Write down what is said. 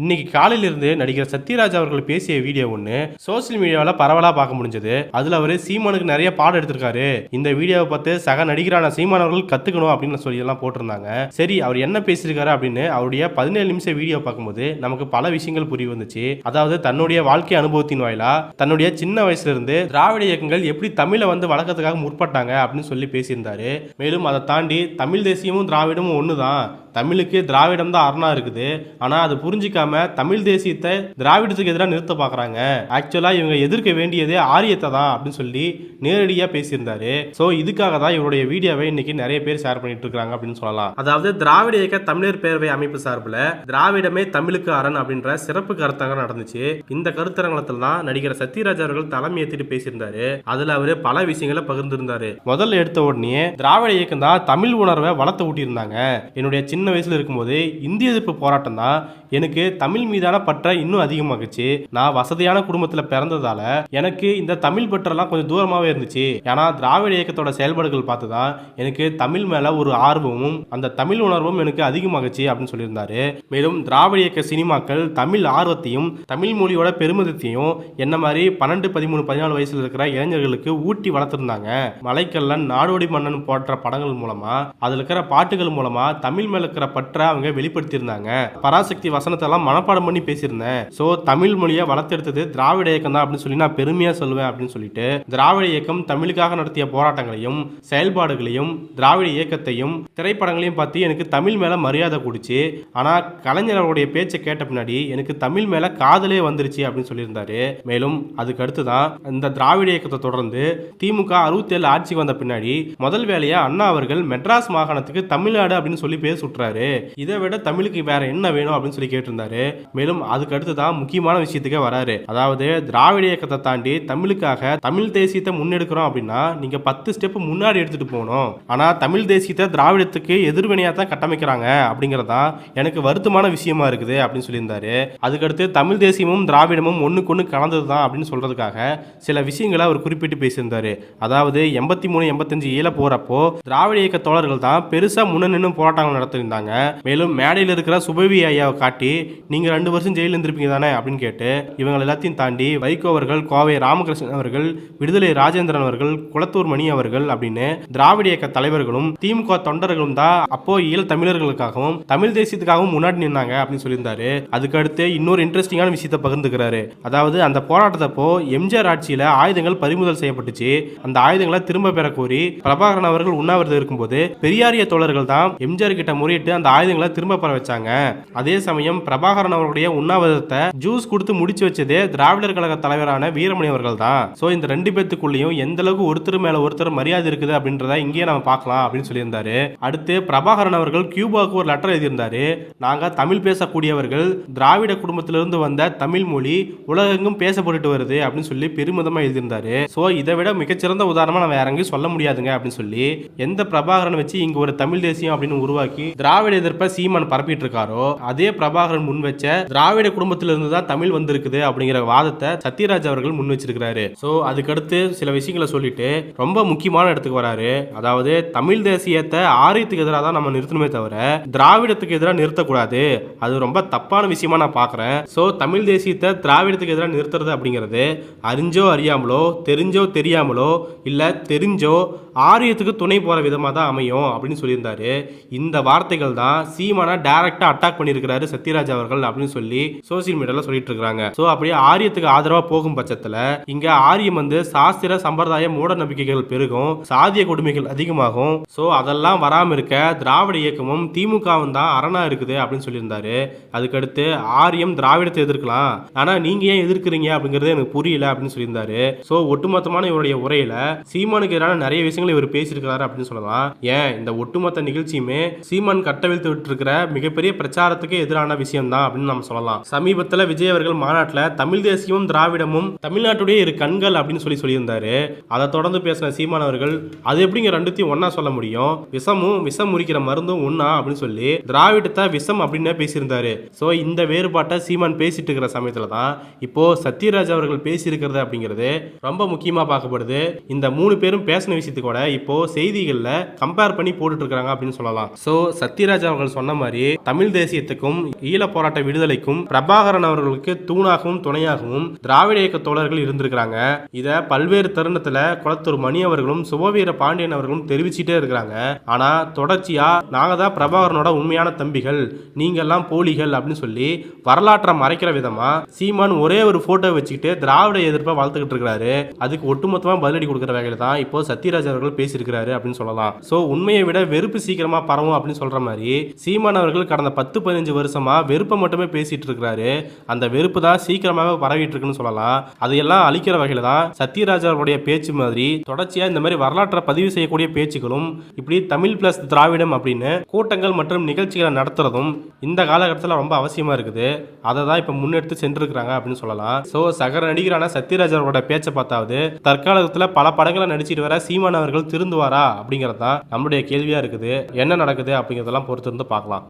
இன்னைக்கு காலையிலிருந்து நடிகர் சத்யராஜ் அவர்கள் பேசிய வீடியோ ஒன்று சோசியல் மீடியாவில் பரவலாக பார்க்க முடிஞ்சது. அதில் அவர் சீமானுக்கு நிறைய பாடம் எடுத்திருக்காரு. இந்த வீடியோவை பார்த்து சக நடிகரான சீமான் அவர்கள் கற்றுக்கணும் அப்படின்னு சொல்லியெல்லாம் போட்டிருந்தாங்க. சரி அவர் என்ன பேசியிருக்காரு அப்படின்னு அவருடைய பதினேழு நிமிஷம் வீடியோ பார்க்கும்போது நமக்கு பல விஷயங்கள் புரிய வந்துச்சு. அதாவது தன்னுடைய வாழ்க்கை அனுபவத்தின் வாயிலா தன்னுடைய சின்ன வயசுல இருந்து திராவிட இயக்கங்கள் எப்படி தமிழை வந்து வளர்க்கறதுக்காக முற்பட்டாங்க அப்படின்னு சொல்லி பேசியிருந்தாரு. மேலும் அதை தாண்டி தமிழ் தேசியமும் திராவிடமும் ஒன்று தான் தமிழுக்கு திராவிடம் தான் அரணா இருக்குது. ஆனால் அது புரிஞ்சிக்காம தமிழ் தேசியத்தை திராவிடத்துக்கு எதிராக நிறுத்த பார்க்குறாங்க ஆக்சுவலா இவங்க எதிர்க்க வேண்டியதே ஆரியத்தை தான் அப்படின்னு சொல்லி நேரடியா பேசியிருந்தாரு. சோ இதுக்காக தான் இவருடைய வீடியோவை இன்னைக்கு நிறைய பேர் ஷேர் பண்ணிட்டு இருக்காங்க அப்படின்னு சொல்லலாம். அதாவது திராவிட இயக்க தமிழர் பேரவை அமைப்பு சார்பில் திராவிடமே தமிழுக்கு அரண் அப்படின்ற சிறப்பு கருத்தரங்கம் நடந்துச்சு. இந்த கருத்தரங்கத்தில் தான் நடிகர் சத்யராஜ் அவர்கள் தலைமை ஏற்றிட்டு பேசியிருந்தாரு. அதுல அவர் பல விஷயங்களை பகிர்ந்திருந்தாரு. முதல்ல எடுத்த உடனே திராவிட இயக்கம் தான் தமிழ் உணர்வை வளர்த்து ஊட்டியிருந்தாங்க. என்னுடைய சின்ன வயசுல இருக்கும்போது இந்திய எதிர்ப்பு போராட்டம் தான் எனக்கு தமிழ் மீதான பற்ற இன்னும் அதிகமாகுச்சு நான் வசதியான குடும்பத்தில் பிறந்ததால எனக்கு இந்த தமிழ் பற்றெல்லாம் கொஞ்சம் தூரமாகவே இருந்துச்சு. ஏன்னா திராவிட இயக்கத்தோட செயல்பாடுகள் பார்த்து தான் எனக்கு தமிழ் மேல ஒரு ஆர்வமும் அந்த தமிழ் உணர்வும் எனக்கு அதிகமாகுச்சு அப்படின்னு சொல்லியிருந்தாரு. மேலும் திராவிட இயக்க சினிமாக்கள் தமிழ் ஆர்வத்தையும் தமிழ் மொழியோட பெருமிதத்தையும் என்ன மாதிரி பன்னெண்டு பதிமூணு பதினாலு வயசுல இருக்கிற இளைஞர்களுக்கு ஊட்டி வளர்த்துருந்தாங்க. மலைக்கல்லன் நாடோடி மன்னன் போன்ற படங்கள் மூலமா அதுல இருக்கிற பாட்டுகள் மூலமா தமிழ் மேல இருக்கிற பற்ற அவங்க வெளிப்படுத்தியிருந்தாங்க. பராசக்தி வசனத்தை நான் மனப்பாடம் பண்ணி பேசியிருந்தேன். சோ தமிழ் மொழியை வளர்த்தெடுத்தது திராவிட இயக்கம் தான் அப்படின்னு சொல்லி நான் பெருமையா சொல்லுவேன் அப்படின்னு சொல்லிட்டு திராவிட இயக்கம் தமிழுக்காக நடத்திய போராட்டங்களையும் செயல்பாடுகளையும் திராவிட இயக்கத்தையும் திரைப்படங்களையும் பார்த்து எனக்கு தமிழ் மேல மரியாதை கூடிச்சு. ஆனா கலைஞர் அவருடைய பேச்சை கேட்ட பின்னாடி எனக்கு தமிழ் மேல காதலே வந்துருச்சு அப்படின்னு சொல்லியிருந்தாரு. மேலும் அதுக்கு அடுத்து தான் இந்த திராவிட இயக்கத்தை தொடர்ந்து திமுக அறுபத்தேழு ஆட்சிக்கு வந்த பின்னாடி முதல் வேலையா அண்ணா அவர்கள் மெட்ராஸ் மாகாணத்துக்கு தமிழ்நாடு அப்படின்னு சொல்லி பேர் சுட்டுறாரு. இதை விட தமிழுக்கு வேற என்ன வேணும் அப்படின்னு சொல்லி கேட்டிருந்தாரு. மேலும் அதுக்கடுத்து தான் முக்கியமான விஷயத்துக்கே வராரு. அதாவது திராவிட இயக்கத்தை தாண்டி தமிழுக்காக தமிழ் தேசியத்தை முன்னெடுக்கிறோம் அப்படின்னா நீங்க பத்து ஸ்டெப் முன்னாடி எடுத்துட்டு போகணும். ஆனா தமிழ் தேசியத்தை திராவிடத்துக்கு எதிர்வினையா தான் கட்டமைக்கிறாங்க அப்படிங்கறதா எனக்கு வருத்தமான விஷயமா இருக்குது அப்படின்னு சொல்லியிருந்தாரு. அதுக்கடுத்து தமிழ் தேசியமும் திராவிடமும் ஒண்ணுக்கு ஒண்ணு கலந்தது தான் அப்படின்னு சொல்றதுக்காக சில விஷயங்களை அவர் குறிப்பிட்டு பேசியிருந்தாரு. அதாவது எண்பத்தி மூணு எண்பத்தஞ்சு ஈழ போறப்போ திராவிட இயக்க தோழர்கள் தான் பெருசா முன்ன நின்று போராட்டங்கள் நடத்திருந்தாங்க மேலும் மேடையில் இருக்கிற சுபவி ஐயாவை காட்டி நீங்க ரெண்டு வருஷம் ஜெயிலில் இருந்திருப்பீங்க தானே அப்படின்னு கேட்டு இவங்க எல்லாத்தையும் தாண்டி வைகோ அவர்கள் கோவை ராமகிருஷ்ணன் அவர்கள் விடுதலை ராஜேந்திரன் அவர்கள் குளத்தூர் மணி அவர்கள் அப்படின்னு திராவிட இயக்க தலைவர்களும் திமுக தொண்டர்களும் தான் அப்போ ஈழ தமிழர்களுக்காகவும் தமிழ் தேசியத்துக்காகவும் முன்னாடி நின்னாங்க அப்படின்னு சொல்லியிருந்தாரு. அதுக்கு அடுத்து இன்னொரு இன்ட்ரெஸ்டிங்கான விஷயத்தை பகிர்ந்துக்கிறாரு. அதாவது அந்த போராட்டத்தப்போ எம்ஜிஆர் ஆட்சியில ஆயுதங்கள் பறிமுதல் செய்யப்பட்டுச்சு. அந்த ஆயுதங்களை திரும்ப பெற கோரி பிரபாகரன் அவர்கள் உண்ணாவிரதம் இருக்கும்போது பெரியாரிய தோழர்கள் தான் எம்ஜிஆர் கிட்ட முறையிட்டு அந்த ஆயுதங்களை திரும்ப பெற வச்சாங்க. அதே சமயம் பிரபாகரன் அவர்களுடைய உண்ணாவிரதத்தை ஜூஸ் கொடுத்து முடிச்சு வச்சதே திராவிடர் கழக தலைவரான வீரமணி அவர்கள் தான் சோ இந்த ரெண்டு பேத்துக்குள்ளேயும் எந்த அளவுக்கு ஒருத்தர் மேல ஒருத்தர் மரியாதை இருக்குது அப்படின்றத இங்கேயே நம்ம பார்க்கலாம் அப்படின்னு சொல்லியிருந்தாரு. அடுத்து பிரபாகரன் அவர்கள் கியூபாவுக்கு ஒரு லெட்டர் எழுதியிருந்தாரு. நாங்க தமிழ் பேசக்கூடியவர்கள் திராவிட குடும்பத்திலிருந்து வந்த தமிழ் மொழி உலகெங்கும் பேசப்பட்டுட்டு வருது அப்படின்னு சொல்லி பெருமிதமா எழுதியிருந்தாரு. சோ இதை விட மிகச்சிறந்த உதாரணமா நம்ம இறங்கி சொல்ல முடியாதுங்க அப்படின்னு சொல்லி எந்த பிரபாகரன் வச்சு இங்க ஒரு தமிழ் தேசியம் அப்படின்னு உருவாக்கி திராவிட எதிர்ப்பை சீமான் பரப்பிட்டு இருக்காரோ அதே பிரபாகரன் முன் முன்வச்ச திராவிட குடும்பத்திலிருந்து தான் தமிழ் வந்திருக்குது அப்படிங்கிற வாதத்தை சத்யராஜ் அவர்கள் முன் வச்சிருக்கிறாரு ஸோ அதுக்கடுத்து சில விஷயங்களை சொல்லிட்டு ரொம்ப முக்கியமான இடத்துக்கு வராரு. அதாவது தமிழ் தேசியத்தை ஆரியத்துக்கு எதிராக தான் நம்ம நிறுத்தணுமே தவிர திராவிடத்துக்கு எதிராக நிறுத்தக்கூடாது. அது ரொம்ப தப்பான விஷயமா நான் பார்க்குறேன். ஸோ தமிழ் தேசியத்தை திராவிடத்துக்கு எதிராக நிறுத்துறது அப்படிங்கிறது அறிஞ்சோ அறியாமலோ தெரிஞ்சோ தெரியாமலோ இல்லை தெரிஞ்சோ ஆரியத்துக்கு துணை போகிற விதமாக தான் அமையும் அப்படின்னு சொல்லியிருந்தாரு. இந்த வார்த்தைகள் தான் சீமானா டைரக்டாக அட்டாக் பண்ணியிருக்கிறாரு சத்யராஜ் அவர்கள். அப்படின்னு சொல்லி சோசியல் மீடியால சொல்லிட்டு இருக்காங்க ஸோ அப்படியே ஆரியத்துக்கு ஆதரவாக போகும் பட்சத்துல இங்க ஆரியம் வந்து சாஸ்திர சம்பிரதாய மூட நம்பிக்கைகள் பெருகும் சாதிய கொடுமைகள் அதிகமாகும். ஸோ அதெல்லாம் வராமல் இருக்க திராவிட இயக்கமும் திமுகவும் தான் அரணா இருக்குது அப்படின்னு சொல்லியிருந்தாரு. அதுக்கடுத்து ஆரியம் திராவிடத்தை எதிர்க்கலாம். ஆனா நீங்க ஏன் எதிர்க்கிறீங்க அப்படிங்கறது எனக்கு புரியல அப்படின்னு சொல்லியிருந்தாரு. சோ ஒட்டுமொத்தமான இவருடைய உரையில சீமானுக்கு எதிரான நிறைய விஷயங்களை இவர் பேசியிருக்கிறாரு அப்படின்னு சொல்லலாம். ஏன்? இந்த ஒட்டுமொத்த நிகழ்ச்சியுமே சீமான் கட்டவிழ்த்து விட்டு இருக்கிற மிகப்பெரிய பிரச்சாரத்துக்கு எதிரான விஷயம் தான் அப்படின்னு நம்ம சொல்லலாம். சமீபத்துல விஜய் அவர்கள் மாநாட்டில் தமிழ் தேசியமும் திராவிடமும் தமிழ்நாட்டுடைய இரு கண்கள் அப்படின்னு சொல்லி சொல்லியிருந்தாரு. அதை தொடர்ந்து பேசின சீமான் அவர்கள் அது எப்படிங்க ரெண்டுத்தையும் ஒன்னா சொல்ல முடியும்? விஷமும் விஷம் முறிக்கிற மருந்தும் ஒன்னா அப்படின்னு சொல்லி திராவிடத்தை விஷம் அப்படின்னு பேசியிருந்தாரு. ஸோ இந்த வேறுபாட்டை சீமான் பேசிட்டு இருக்கிற சமயத்துல தான் இப்போ சத்யராஜ் அவர்கள் பேசியிருக்கிறது அப்படிங்கிறது ரொம்ப முக்கியமாக பார்க்கப்படுது. இந்த மூணு பேரும் பேசின விஷயத்து கூட இப்போ செய்திகளில் கம்பேர் பண்ணி போட்டுட்டு இருக்காங்க அப்படின்னு சொல்லலாம். ஸோ சத்யராஜ் அவர்கள் சொன்ன மாதிரி தமிழ் தேசியத்துக்கும் ஈழ போராட்ட விடுதலைக்கும் பிரபாகரன் அவர்களுக்கு தூணாகவும் துணையாகவும் திராவிட இயக்க தோழர்கள் இருந்திருக்கிறாங்க. இத பல்வேறு தருணத்துல குளத்தூர் மணி அவர்களும் சுபவீர பாண்டியன் அவர்களும் தெரிவிச்சுட்டே இருக்கிறாங்க. ஆனா தொடர்ச்சியா நாங்க தான் பிரபாகரனோட உண்மையான தம்பிகள் நீங்க எல்லாம் போலிகள் அப்படின்னு சொல்லி வரலாற்றை மறைக்கிற விதமா சீமான் ஒரே ஒரு போட்டோ வச்சுக்கிட்டு திராவிட எதிர்ப்பை வளர்த்துக்கிட்டு இருக்காரு அதுக்கு ஒட்டுமொத்தமா பதிலடி கொடுக்குற வகையில தான் இப்போ சத்யராஜ் அவர்கள் பேசியிருக்கிறாரு அப்படின்னு சொல்லலாம். சோ உண்மையை விட வெறுப்பு சீக்கிரமா பரவும் அப்படின்னு சொல்ற மாதிரி சீமான் அவர்கள் கடந்த பத்து பதினஞ்சு வருஷமா வெறுப்பு மட்டுமே பேசிட்டு இருக்கிறாரு அந்த வெறுப்பு தான் சீக்கிரமாகவே பரவிட்டு இருக்குன்னு சொல்லலாம். அதையெல்லாம் அழிக்கிற வகையில தான் சத்யராஜாவுடைய பேச்சு மாதிரி தொடர்ச்சியா இந்த மாதிரி வரலாற்றை பதிவு செய்யக்கூடிய பேச்சுகளும் இப்படி தமிழ் பிளஸ் திராவிடம் அப்படின்னு கூட்டங்கள் மற்றும் நிகழ்ச்சிகளை நடத்துறதும் இந்த காலகட்டத்தில் ரொம்ப அவசியமா இருக்குது. அதை தான் இப்போ முன்னெடுத்து சென்றிருக்கிறாங்க அப்படின்னு சொல்லலாம். ஸோ சகர நடிகரான சத்யராஜாவோட பேச்சை பார்த்தாவது தற்காலத்தில் பல படங்களை நடிச்சிட்டு வர சீமான் அவர்கள் திருந்துவாரா அப்படிங்கிறது தான் நம்மளுடைய கேள்வியா இருக்குது. என்ன நடக்குது அப்படிங்கிறதெல்லாம் பொறுத்திருந்து பார்க்கலாம்.